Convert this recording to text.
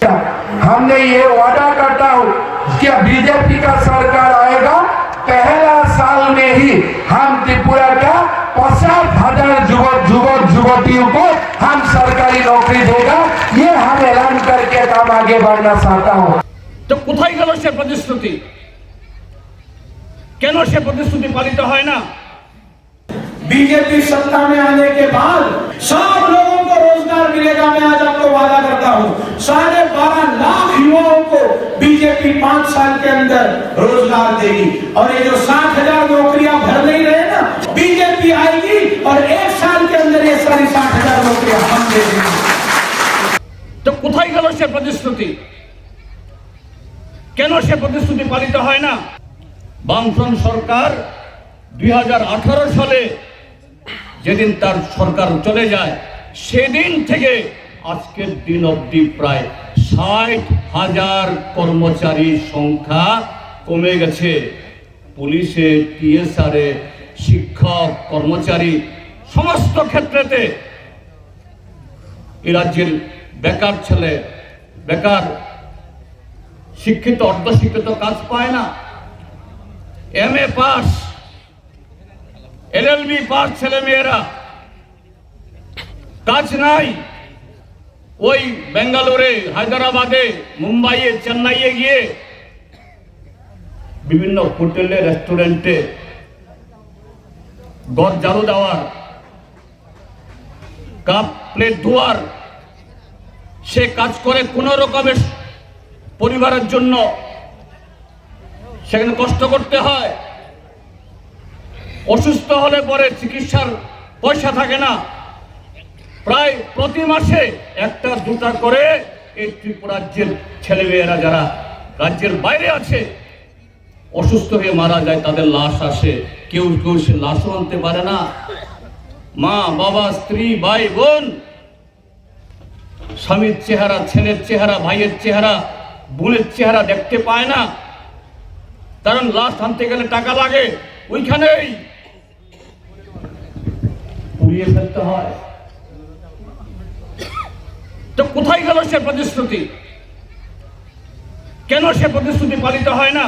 हमने ये वादा करता हूँ कि बीजेपी का सरकार आएगा पहला साल में ही हम त्रिपुरा का पचास हजार युवक युवक युवतियों को हम सरकारी नौकरी देगा ये हम ऐलान करके काम आगे बढ़ना चाहता हूँ তো কোথায় গেল সে প্রতিশ্রুতি কেন সে প্রতিশ্রুতি পালিত হয় না बीजेपी सत्ता में आने के बाद सब लोगों को रोजगार मिलेगा मैं आज आपको वादा करता हूँ पांच साल के अंदर रोजगार देगी और ये जो साठ हजार नौकरियां भर नहीं रहे ना बीजेपी आएगी और एक साल के अंदर ये सारी साठ हजार नौकरियां हम दे देंगे তো কোথায় গেল সে প্রতিশ্রুতি কেন সে প্রতিশ্রুতি পালিত হয় না বামফ্রন্ট সরকার দুই সালে যেদিন তার সরকার চলে যায় সেদিন থেকে আজকের দিন অবধি প্রায় ষাট হাজার কর্মচারীর সংখ্যা কমে গেছে। পুলিশে, টিএসআরে, শিক্ষক, কর্মচারী, সমস্ত ক্ষেত্রেতে এই রাজ্যের বেকার ছেলে, বেকার, শিক্ষিত, অর্ধশিক্ষিত কাজ পায় না। M A pass L L B pass ছেলে মেয়েরা কাজ নাই। ওই বেঙ্গালোরে, হায়দ্রাবাদে, মুম্বাইয়ে, চেন্নাইয়ে গিয়ে বিভিন্ন হোটেলে, রেস্টুরেন্টে ঘর ঝাড়ু দেওয়ার, কাপ প্লেট ধোয়ার, সে কাজ করে কোনো রকমের পরিবারের জন্য। সেখানে কষ্ট করতে হয়। অসুস্থ হলে পরে চিকিৎসার পয়সা থাকে না। প্রতি মাসে একটা, দুটা করে এই ত্রিপুরাজ্যের ছেলেমেয়েরা যারা রাজ্যের বাইরে আছে, অসুস্থ হয়ে মারা যায়, তাদের লাশ আসে। কেউ কেউ সে লাশও আনতে পারে না। মা, বাবা, স্ত্রী, ভাই, বোন, স্বামীর চেহারা, ছেলের চেহারা, ভাইয়ের চেহারা, বোনের চেহারা দেখতে পায় না। কারণ লাশ আনতে গেলে টাকা লাগে। ওইখানেই পুড়িয়ে ফেলতে হয়। তো কোথায় গেল সে প্রতিশ্রুতি? কেন সে প্রতিশ্রুতি পালিত হয় না?